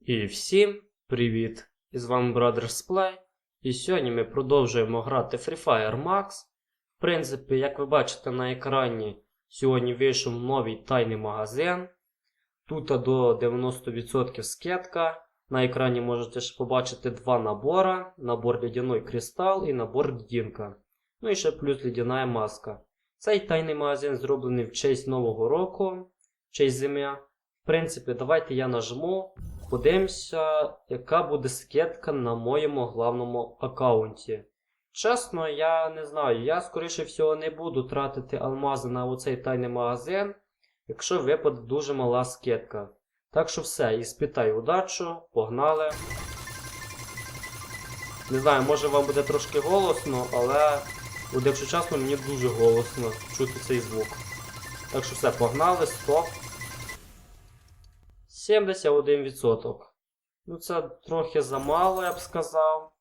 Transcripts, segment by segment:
І всім привіт! І з вами Brothers Play. І сьогодні ми продовжуємо грати Free Fire Max. В принципі, як ви бачите на екрані, сьогодні вийшов новий тайний магазин. Тут до 90% скидка. На екрані можете ще побачити два набора: набор лідяной кристал і набор лідінка. Ну і ще плюс лідяна маска. Цей тайний магазин зроблений в честь Нового року, в честь зими. В принципі, давайте я нажму. Подивимося, яка буде скидка на моєму главному аккаунті. Чесно, я не знаю. Я, скоріше всього, не буду тратити алмази на оцей тайний магазин, якщо випаде дуже мала скидка. Так що все, і спитай удачу, погнали. Не знаю, може вам буде трошки голосно, але, от якщо чесно, мені дуже голосно чути цей звук. Так що все, погнали, стоп. 71%. Ну, це трохи замало, я б сказав.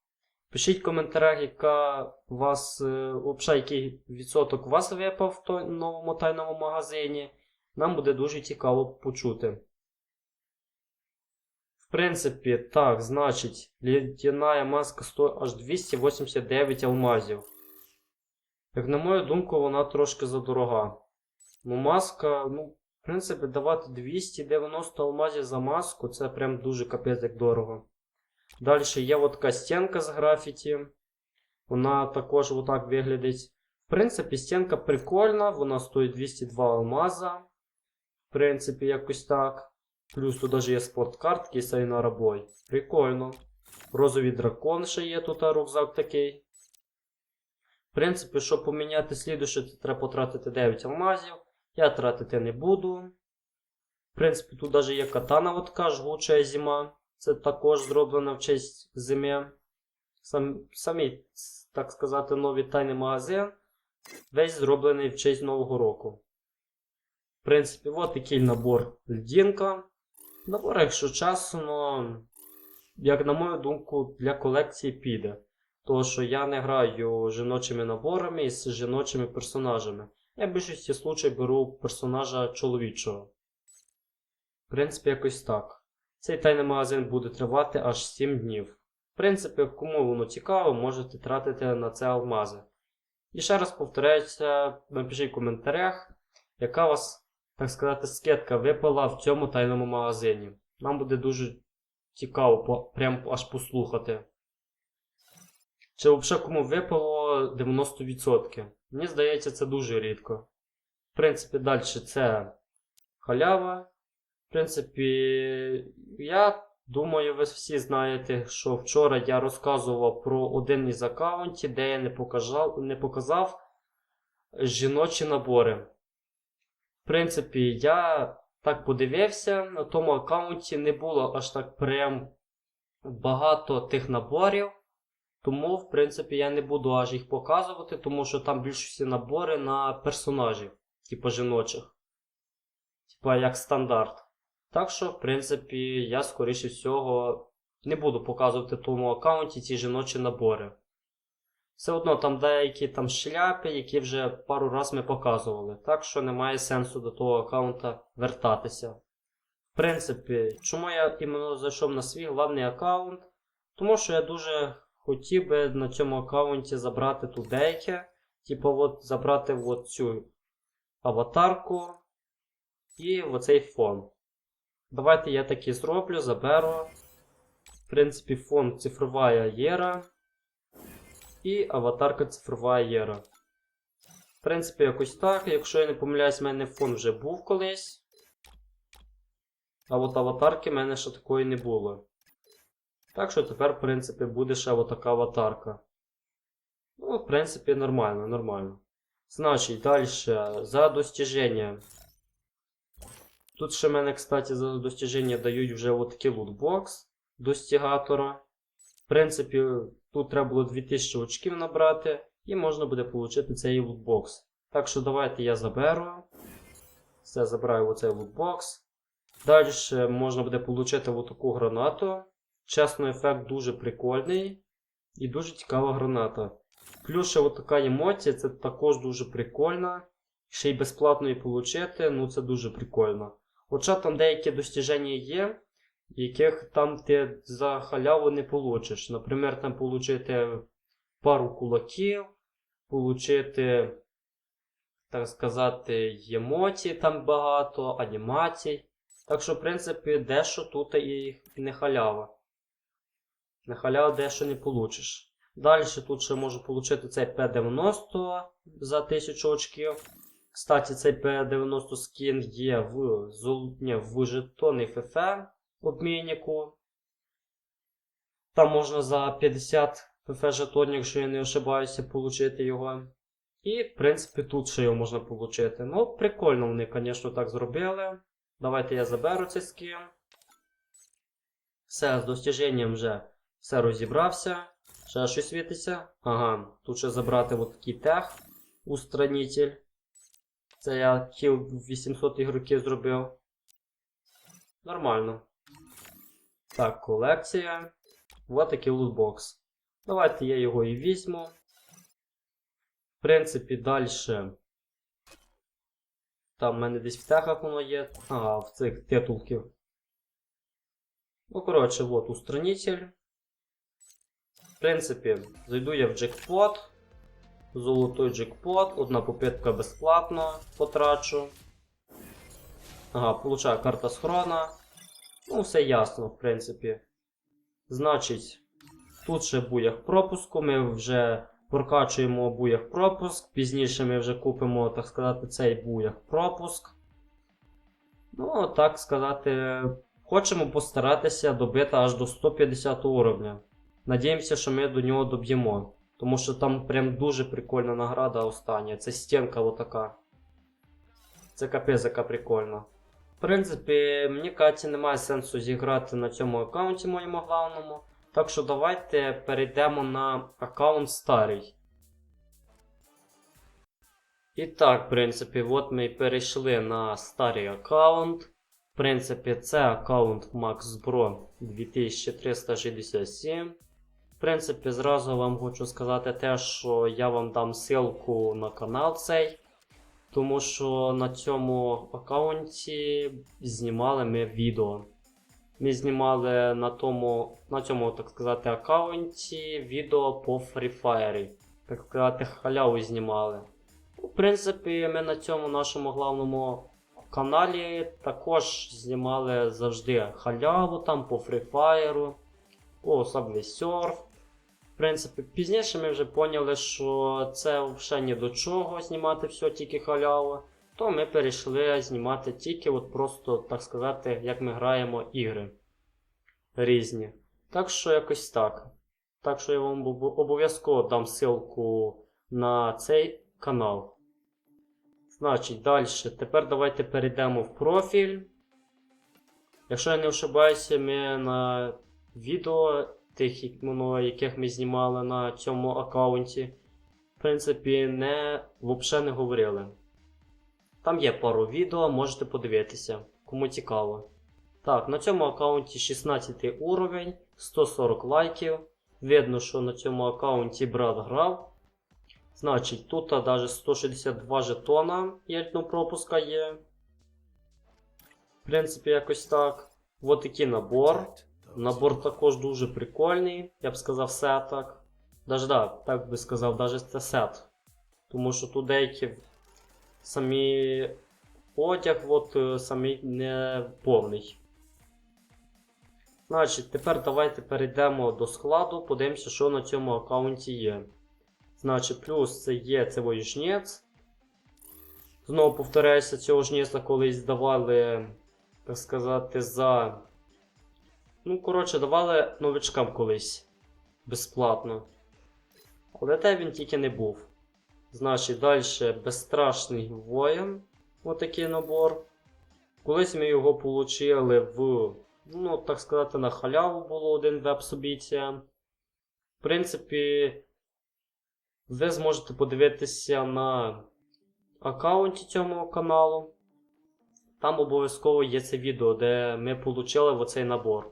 Пишіть в коментарях, яка вас, е, взагалі, який відсоток у вас випав в той новому тайному магазині. Нам буде дуже цікаво почути. В принципі, так, значить, лідяна маска стоїть аж 289 алмазів. Як на мою думку, вона трошки задорога. Ну, маска, ну, принципі, давати 290 алмазів за маску, це прям дуже капець як дорого. Далі є така стінка з графіті. Вона також отак виглядить. В принципі, стінка прикольна, вона стоїть 202 алмаза. В принципі, якось так. Плюс тут навіть є спорткартки і Сайнара Бой. Прикольно. Розовий дракон ще є тут, а рюкзак такий. В принципі, щоб поміняти слідуще, треба потратити 9 алмазів. Я тратити не буду. В принципі, тут навіть є катана от така жгуча зима. Це також зроблено в честь зими. Сам, самий, так сказати, новий тайний магазин. Весь зроблений в честь Нового року. В принципі, от такий набор льдінка. Набор, якщо чесно, як на мою думку, для колекції піде. Тому що я не граю жіночими наборами і з жіночими персонажами. Я в більшості случаїв беру персонажа чоловічого. В принципі, якось так. Цей тайний магазин буде тривати аж 7 днів. В принципі, кому воно цікаво, можете тратити на це алмази. І ще раз повторяюся, напишіть в коментарях, яка вас, так сказати, скидка випала в цьому тайному магазині. Нам буде дуже цікаво по, прям аж послухати. Чи взагалі кому випало 90%. Мені здається, це дуже рідко. В принципі, далі це халява. В принципі, я думаю, ви всі знаєте, що вчора я розказував про один із аккаунтів, де я не показав, не показав жіночі набори. В принципі, я так подивився, на тому аккаунті не було аж так прям багато тих наборів. Тому, в принципі, я не буду аж їх показувати, тому що там більшості набори на персонажів, типу жіночих. Типа як стандарт. Так що, в принципі, я, скоріше всього, не буду показувати тому аккаунті ці жіночі набори. Все одно там деякі там шляпи, які вже пару раз ми показували. Так що немає сенсу до того аккаунта вертатися. В принципі, чому я іменно зайшов на свій главний аккаунт? Тому що я дуже хотів би на цьому аккаунті забрати тут деяке. Типу, от забрати от цю аватарку і оцей фон. Давайте я таки зроблю, заберу. В принципі, фон цифрова єра. І аватарка цифрова єра. В принципі, якось так. Якщо я не помиляюсь, в мене фон вже був колись. А от аватарки в мене ще такої не було. Так що тепер, в принципі, буде ще отака аватарка. Ну, в принципі, нормально, нормально. Значить, далі за достіження. Тут ще мене, кстати, за достіження дають вже отакий лутбокс достігатора. В принципі, тут треба було 2000 очків набрати, і можна буде отримати цей лутбокс. Так що давайте я заберу. Все, забираю оцей лутбокс. Далі можна буде отримати отаку гранату. Чесно, ефект дуже прикольний і дуже цікава граната. Плюс ще така емоція, це також дуже прикольно. Ще й безплатно її отримати, ну це дуже прикольно. Хоча там деякі достіження є, яких там ти за халяву не получиш. Наприклад, там получити пару кулаків, получити, так сказати, емоцій там багато, анімацій. Так що, в принципі, дещо тут і не халява. На халяву дещо не получиш. Далі тут ще можу отримати цей P90 за 1000 очків. Кстати, цей P90 скін є в, зол... Ні, в жетони ФФ обміннику. Там можна за 50 ФФ жетонів, якщо я не ошибаюся, отримати його. І, в принципі, тут ще його можна отримати. Ну, прикольно вони, звісно, так зробили. Давайте я заберу цей скін. Все, з достіженням вже все розібрався. Ще щось світиться. Ага, тут ще забрати от такий тех. Устранитель. Це я кіл 800 ігроків зробив. Нормально. Так, колекція. Вот такий лутбокс. Давайте я його і візьму. В принципі, далі. Там в мене десь в техах воно є. Ага, в цих титулків. Ну, коротше, вот устранитель. В принципі, зайду я в джекпот. Золотой джекпот, одна попитка безплатно потрачу. Ага, получаю карта схрона. Ну, все ясно, в принципі. Значить, тут ще буях пропуску. Ми вже прокачуємо буях пропуск. Пізніше ми вже купимо, так сказати, цей буях пропуск. Ну, так сказати, хочемо постаратися добити аж до 150 уровня. Надіємося, що ми до нього доб'ємо. Тому що там прям дуже прикольна награда остання. Це стінка отака. Це капець яка прикольна. В принципі, мені кажеться, немає сенсу зіграти на цьому аккаунті моєму главному. Так що давайте перейдемо на аккаунт старий. І так, в принципі, от ми і перейшли на старий аккаунт. В принципі, це аккаунт MaxBro 2367. В принципі, зразу вам хочу сказати те, що я вам дам ссылку на канал цей. Тому що на цьому аккаунті знімали ми відео. Ми знімали на тому, на цьому, так сказати, аккаунті відео по Free Fire. Так сказати, халяву знімали. В принципі, ми на цьому нашому главному каналі також знімали завжди халяву там по Free Fire, по Subway Surf. Принципі, пізніше ми вже поняли, що це взагалі ні до чого знімати все тільки халяву. То ми перейшли знімати тільки от просто, так сказати, як ми граємо ігри різні. Так що якось так. Так що я вам обов'язково дам ссылку на цей канал. Значить, далі. Тепер давайте перейдемо в профіль. Якщо я не ошибаюся, ми на відео тих, ну, яких ми знімали на цьому аккаунті, в принципі, не, взагалі не говорили. Там є пару відео, можете подивитися, кому цікаво. Так, на цьому аккаунті 16 уровень, 140 лайків. Видно, що на цьому аккаунті брат грав. Значить, тут навіть 162 жетона єльтного пропуска є. В принципі, якось так. Ось такий набор. Набор також дуже прикольний, я б сказав, все так. Даже да, так би сказав, даже це сет. Тому що тут деякі самі одяг, от е, самий не повний. Значить, тепер давайте перейдемо до складу, подивимося, що на цьому аккаунті є. Значить, плюс це є цей жнець. Знову повторяюся, цього жнеця колись давали, так сказати, за. Ну, коротше, давали новичкам колись безплатно. Але те він тільки не був. Значить, далі безстрашний воїн. Отакий набор. Колись ми його отримали в, ну, так сказати, на халяву було один веб-собіття. В принципі, ви зможете подивитися на аккаунті цього каналу. Там обов'язково є це відео, де ми отримали оцей набор.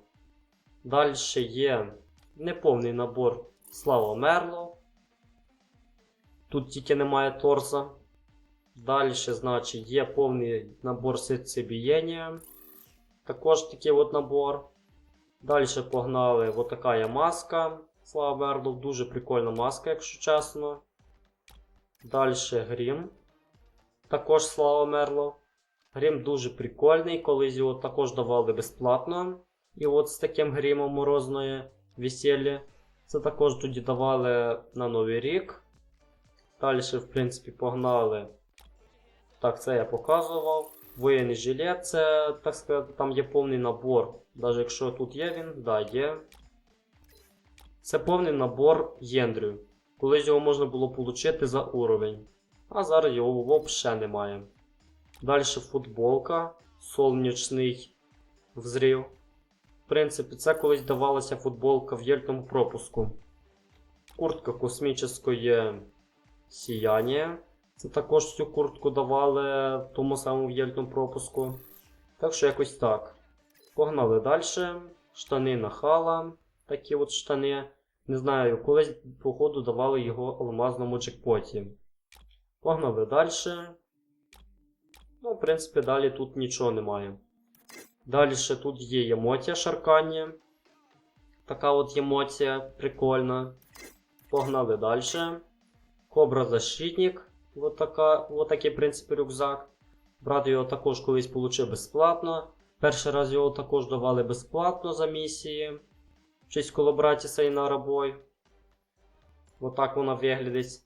Далі є неповний набор Слава Мерло. Тут тільки немає торса. Далі, значить, є повний набор серцебієння. Також такий от набор. Далі погнали от така є маска. Слава Мерлов, дуже прикольна маска, якщо чесно. Далі Грім. Також Слава Мерлов. Грім дуже прикольний, колись його також давали безплатно. І от з таким грімом морозної весілля. Це також тоді давали на Новий рік. Далі, в принципі, погнали. Так, це я показував. Воєнний жилет, це, так сказати, там є повний набор. Навіть якщо тут є він, да, є. Це повний набор єндрю. Колись його можна було отримати за уровень. А зараз його взагалі немає. Далі футболка, сонячний взрив. В принципі, це колись давалася футболка в єльтому пропуску. Куртка космічної сіяння. Це також цю куртку давали тому самому в'єльтому пропуску. Так що якось так. Погнали далі. Штани нахала. Такі от штани. Не знаю, колись, походу, давали його алмазному джекпоті. Погнали далі. Ну, в принципі, далі тут нічого немає. Далі тут є емотія шаркання. Така от емотія прикольна. Погнали далі. Кобра защитник. Вот, така, такий, в принципі, рюкзак. Брат його також колись отримав безплатно. Перший раз його також давали безплатно за місії. В честь колобраті Сайнара Бой. Отак вона виглядить.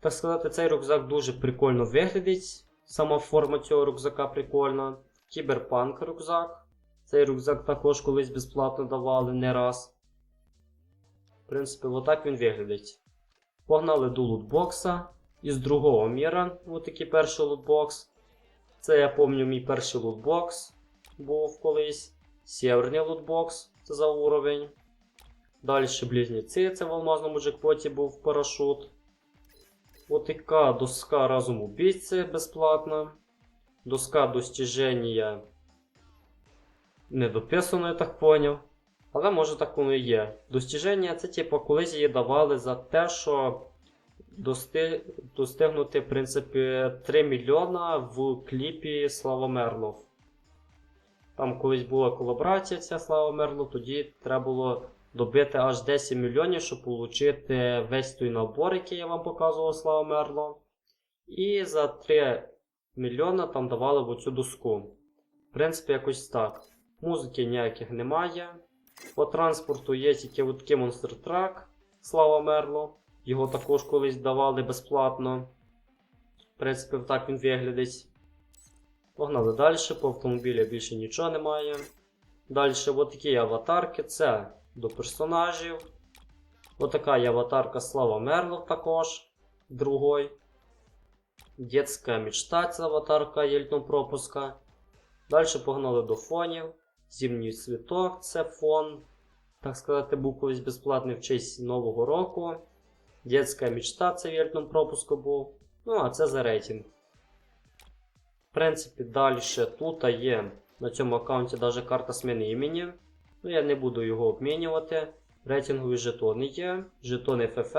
Так сказати, цей рюкзак дуже прикольно виглядить. Сама форма цього рюкзака прикольна. Кіберпанк рюкзак. Цей рюкзак також колись безплатно давали не раз. В принципі, отак він виглядить. Погнали до лутбокса. Із другого міра, отакий перший лутбокс. Це я пам'ятаю мій перший лутбокс. Був колись. Сєверний лутбокс, це за уровень. Далі близнеці, це в алмазному джекпоті був парашут. Отака доска разом убійці безплатна. Доска достіження не дописано, я так поняв. Але може так воно і є. Достіження це типу колись її давали за те, що дости... достигнути, в принципі, 3 мільйона в кліпі Слава Мерлов. Там колись була колаборація ця Слава Мерлов, тоді треба було добити аж 10 мільйонів, щоб отримати весь той набор, який я вам показував Слава Мерло. І за 3 мільйона там давали в оцю доску. В принципі, якось так. Музики ніяких немає. По транспорту є тільки такий Monster Truck Слава Мерло. Його також колись давали безплатно. В принципі, так він виглядить. Погнали далі, по автомобілю більше нічого немає. Далі от такі аватарки. Це до персонажів. Отака є аватарка Слава Мерлов також. Другой. Детська мечта, це аватарка Єльтон пропуска. Далі погнали до фонів. Зимній цвіток це фон. Так сказати, був колись безплатний в честь Нового року. Детська мечта це в Єльтон пропуску був. Ну, а це за рейтинг. В принципі, далі тут є на цьому аккаунті навіть карта зміни імені. Ну, я не буду його обмінювати. Рейтингові жетони є, жетони ФФ.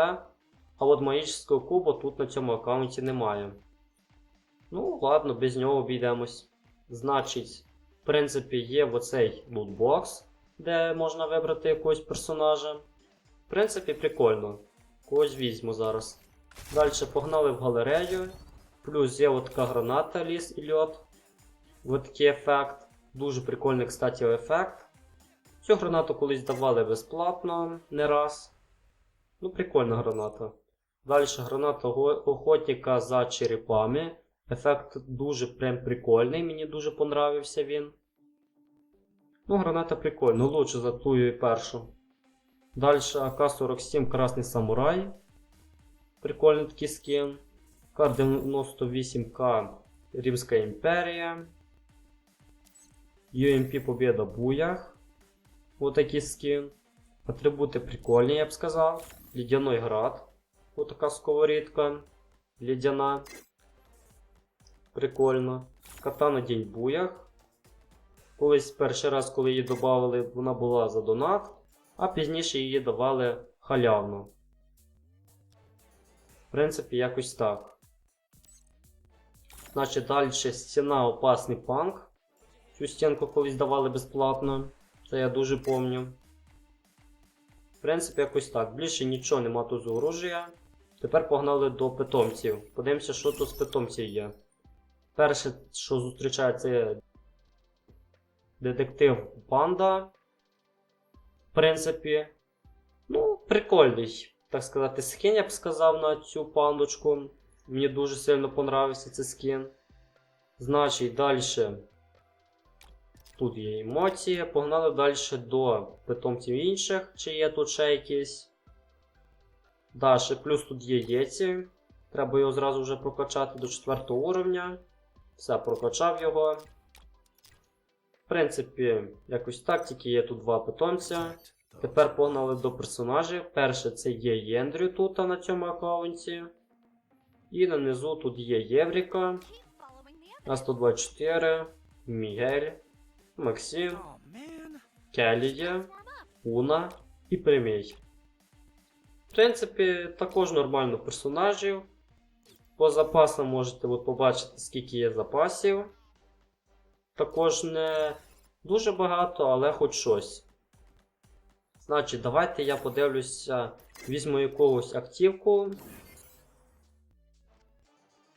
А от магічного куба тут на цьому аккаунті немає. Ну, ладно, без нього обійдемось. Значить, в принципі, є оцей лутбокс, де можна вибрати якогось персонажа. В принципі, прикольно. Когось візьму зараз. Далі погнали в галерею. Плюс є от така граната ліс і льот. Ось такий ефект. Дуже прикольний, кстати, ефект. Цю гранату колись давали безплатно не раз. Ну, прикольна граната. Далі граната охотника за черепами. Ефект дуже прям прикольний, мені дуже понравився він. Ну, граната прикольна, лучше за ту і першу. Далі АК-47 Красний Самурай. Прикольний такий скін. К-98К Римська імперія. UMP Побєда Буях. Отакий скін. Атрибути прикольні, я б сказав. Лідяной град. Отака сковорідка. Лідяна. Прикольно. Катана День Буях. Колись перший раз, коли її додавали, вона була за донат, а пізніше її давали халявно. В принципі, якось так. Значить, далі стіна опасний панк. Цю стінку колись давали безплатно. Це я дуже помню. В принципі, якось так. Більше нічого нема тут з оружия. Тепер погнали до питомців. Подивимося, що тут з питомців є. Перше, що зустрічається, це детектив панда. В принципі, ну, прикольний, так сказати, скін, я б сказав на цю пандочку. Мені дуже сильно понравився цей скін. Значить, далі. Тут є емоції. Погнали далі до питомців інших, чи є тут ще якісь. Далі, плюс тут є єці. Треба його зразу вже прокачати до 4 уровня. Все, прокачав його. В принципі, якось так, тільки є тут два питомця. Тепер погнали до персонажів. Перше це є Єндрю тут на цьому аккаунті. І нанизу тут є Євріка, А124, Мігель, Максим. Келія, Уна і Примій. В принципі, також нормально персонажів. По запасам можете от побачити, скільки є запасів. Також не дуже багато, але хоч щось. Значить, давайте я подивлюся, візьму якогось активку.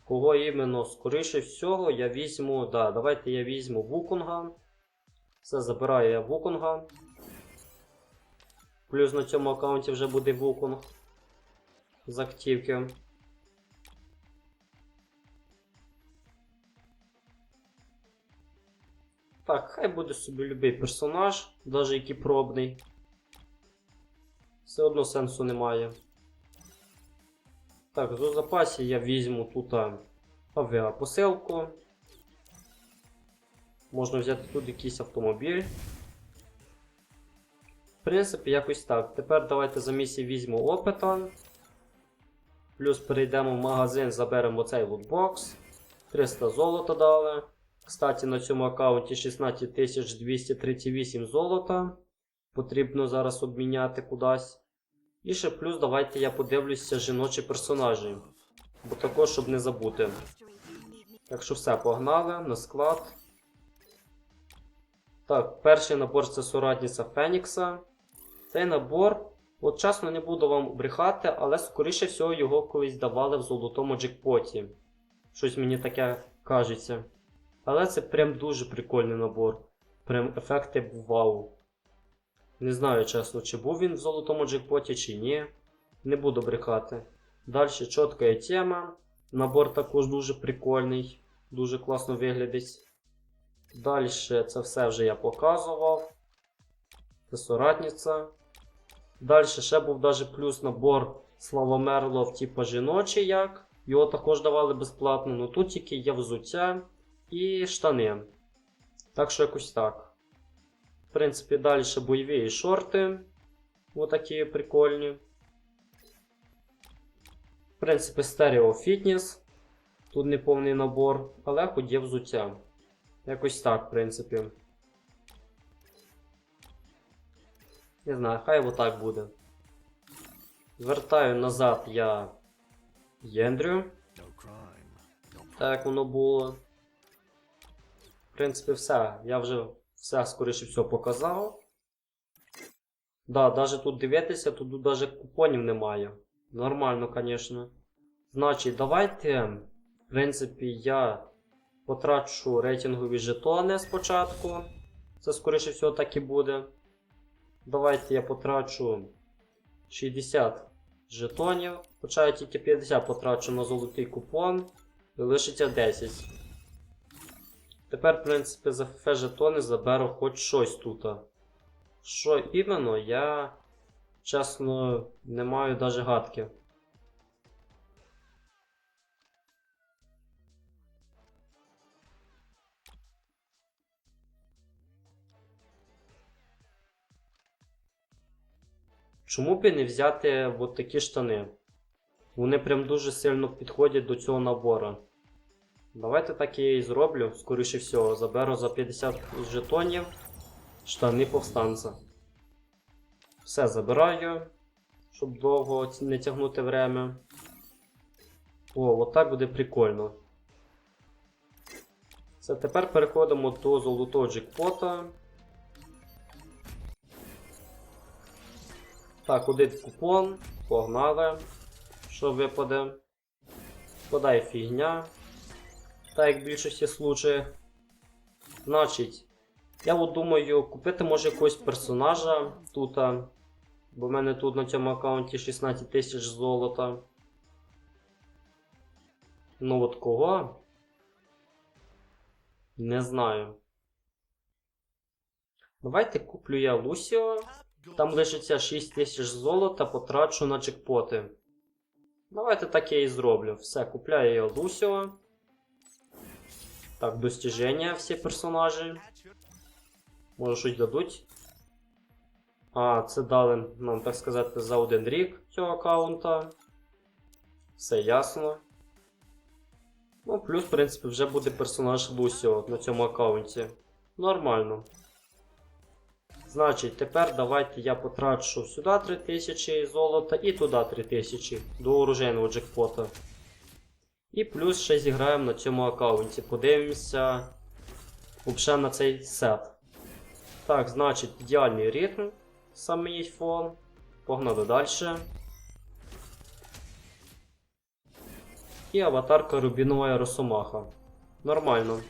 Кого іменно, скоріше всього, я візьму. Да, давайте я візьму Вуконга. Все, забираю я Вуконга. Плюс на цьому аккаунті вже буде Вуконг з активки. Так, хай буде собі любий персонаж, навіть який пробний. Все одно сенсу немає. Так, за запасі я візьму тут авіапосилку. Можна взяти тут якийсь автомобіль. Принципі, якось так. Тепер давайте за місії візьмемо опита. Плюс перейдемо в магазин, заберемо цей лутбокс. 300 золота дали. Кстати, на цьому аккаунті 16238 золота. Потрібно зараз обміняти кудись. І ще плюс давайте я подивлюся жіночі персонажі. Бо також, щоб не забути. Так що все, погнали на склад. Так, перший набор це соратниця Фенікса. Цей набор, от чесно не буду вам брехати, але скоріше всього його колись давали в золотому джекпоті. Щось мені таке кажеться. Але це прям дуже прикольний набор. Прям ефекти вау. Не знаю, чесно, чи був він в золотому джекпоті, чи ні. Не буду брехати. Далі чітка тема. Набор також дуже прикольний, дуже класно виглядить. Далі це все вже я показував. Це соратниця. Далі ще був даже плюс набор Слава Мерлов, типу жіночий як. Його також давали безплатно, але тут тільки є взуття і штани. Так що якось так. В принципі, далі бойові шорти. Отакі прикольні. В принципі, стерео фітнес. Тут не повний набор, але хоч є взуття. Якось так, в принципі. Не знаю, хай отак буде. Звертаю назад я Єндрю, так як воно було. В принципі, все. Я вже все, скоріше всього, показав. Да, навіть тут дивитися, тут навіть купонів немає. Нормально, звісно. Значить, давайте. В принципі, я потрачу рейтингові жетони спочатку. Це, скоріше всього, так і буде. Давайте я потрачу 60 жетонів. Хоча я тільки 50 потрачу на золотий купон. І лишиться 10. Тепер, в принципі, за ФФ жетони заберу хоч щось тут. Що іменно, я чесно не маю навіть гадки. Чому б і не взяти от такі штани? Вони прям дуже сильно підходять до цього набору. Давайте так я і зроблю, скоріше всього, заберу за 50 жетонів штани повстанця. Все забираю, щоб довго не тягнути время. О, отак буде прикольно. Все, тепер переходимо до золотого джекпота. Так, один купон. Погнали. Що випаде? Подай фігня. Так як в більшості случаїв. Значить, я от думаю, купити може якогось персонажа тут. Бо в мене тут на цьому аккаунті 16 тисяч золота. Ну от кого? Не знаю. Давайте куплю я Лусіо. Там лишиться 6 тисяч золота, потрачу на чекпоти. Давайте так я і зроблю. Все, купляю я Лусіо. Так, достіження всі персонажі. Може щось дадуть. А, це дали нам, так сказати, за один рік цього аккаунта. Все ясно. Ну, плюс, в принципі, вже буде персонаж Лусіо на цьому аккаунті. Нормально. Значить, тепер давайте я потрачу сюди 3000 золота і туди 3000 до оружейного джекпота. І плюс ще зіграємо на цьому аккаунті. Подивимося взагалі на цей сет. Так, значить, ідеальний ритм. Саме фон. Погнали далі. І аватарка Рубінова Росомаха. Нормально.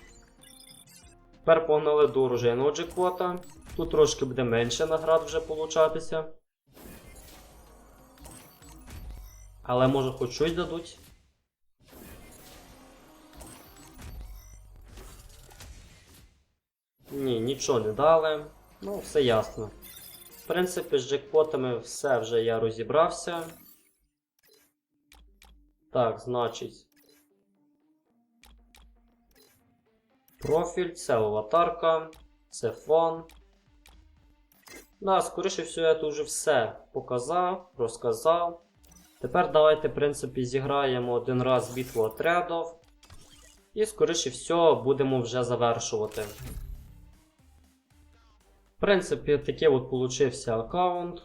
Тепер погнали до оружейного джекпота. Тут трошки буде менше наград вже получатися. Але може хоч щось дадуть. Ні, нічого не дали. Ну, все ясно. В принципі, з джекпотами все вже я розібрався. Так, значить. Профіль, це аватарка, це фон. Да, скоріше всього, я тут вже все показав, розказав. Тепер давайте, в принципі, зіграємо один раз битву отрядів. І, скоріше всього, будемо вже завершувати. В принципі, такий от получився аккаунт.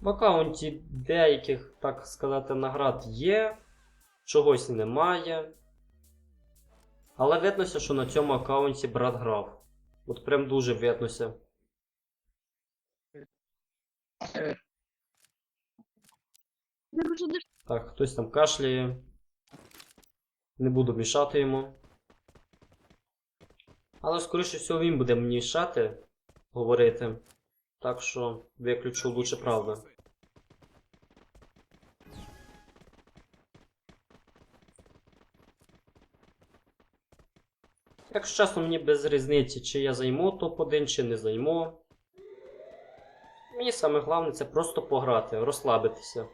В аккаунті деяких, так сказати, наград є, чогось немає. Але виднося, що на цьому аккаунті брат грав. От прям дуже виднося. Так, хтось там кашляє. Не буду мішати йому. Але скоріше всього він буде мішати говорити. Так що виключу лучше правда. Якщо чесно, мені без різниці, чи я займу топ-1, чи не займу. Мені саме головне це просто пограти, розслабитися.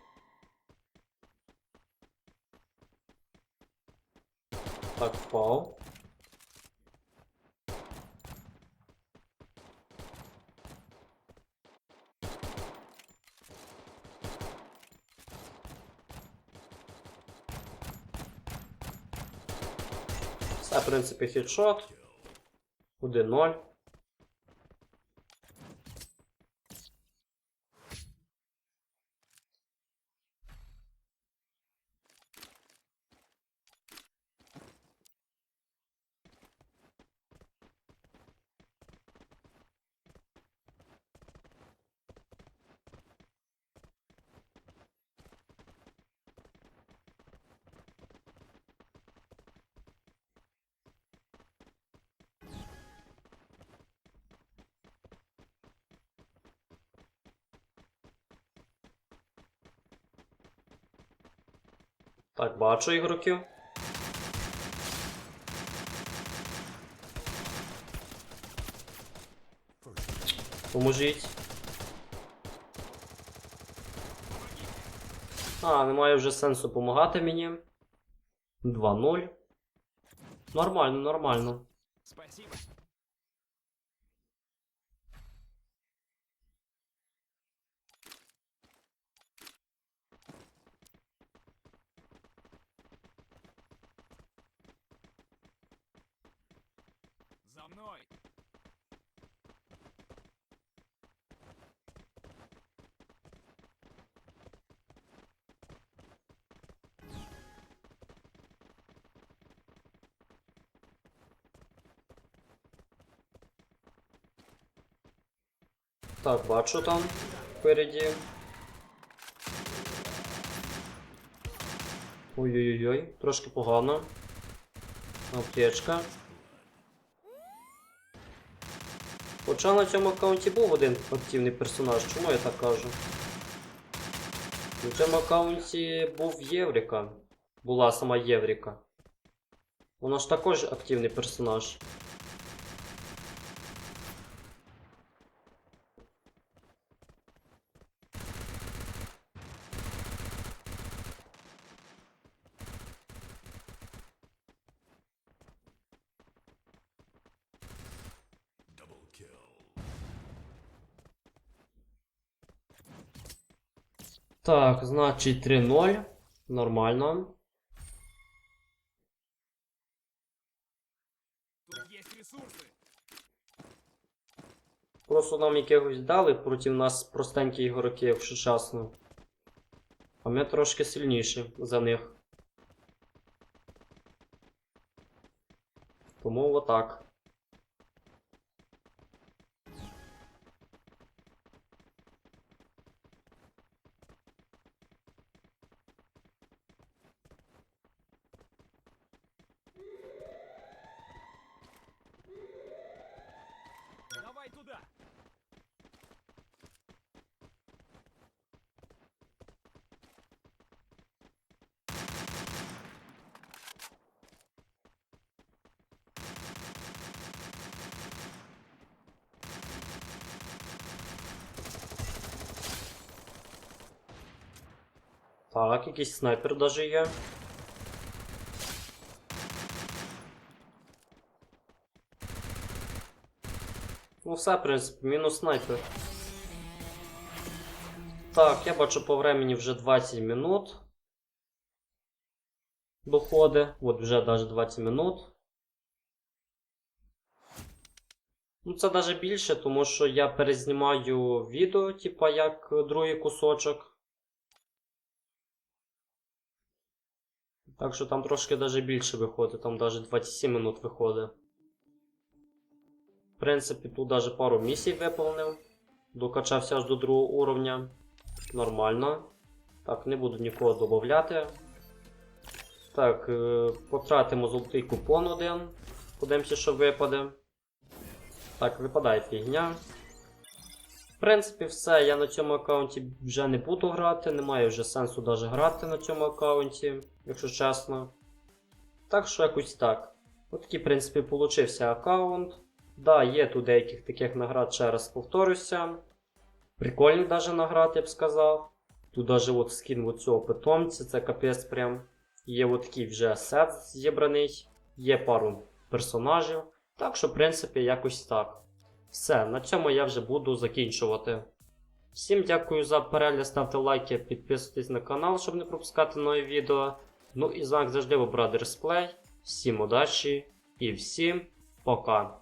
Так, впав. Це, в принципі, хедшот. 1-0. Так, бачу ігроків. Поможіть. А, немає вже сенсу допомагати мені. 2-0. Нормально, нормально. Так, бачу там. впереді. Ой-ой-ой, трошки погано. Аптечка. Хоча на цьому аккаунті був один активний персонаж, чому я так кажу? На цьому аккаунті був Єврика. Була сама Єврика. Вона ж також активний персонаж. Так, значить 3-0. Нормально. Просто нам якихось дали проти нас простенькі ігроки, якщо чесно. А ми трошки сильніші за них. Тому отак. Так, якийсь снайпер даже є. Ну все, в принципі, мінус снайпер. Так, я бачу по времени вже 20 минут. Доходи. От вже навіть 20 минут. Ну, це навіть більше, тому що я перезнімаю відео, типа як другий кусочок. Так що там трошки даже більше виходить, там даже 27 минут виходить. В принципі, тут даже пару місій виповнив. Докачався аж до другого уровня. Нормально. Так, не буду нікого додати. Так, е, потратимо золотий купон один. Подивимося, що випаде. Так, випадає фігня. В принципі, все. Я на цьому аккаунті вже не буду грати. Немає вже сенсу даже грати на цьому аккаунті, якщо чесно. Так що якось так. От такий, в принципі, получився аккаунт. Да, є тут деяких таких наград, ще раз повторюся. Прикольні даже наград, я б сказав. Тут даже от скін от цього питомця, це капець прям. Є от такий вже сет зібраний, є пару персонажів. Так що, в принципі, якось так. Все, на цьому я вже буду закінчувати. Всім дякую за перегляд, ставте лайки, підписуйтесь на канал, щоб не пропускати нові відео. Ну і з вами завжди Brothers Play. Всім удачі і всім пока.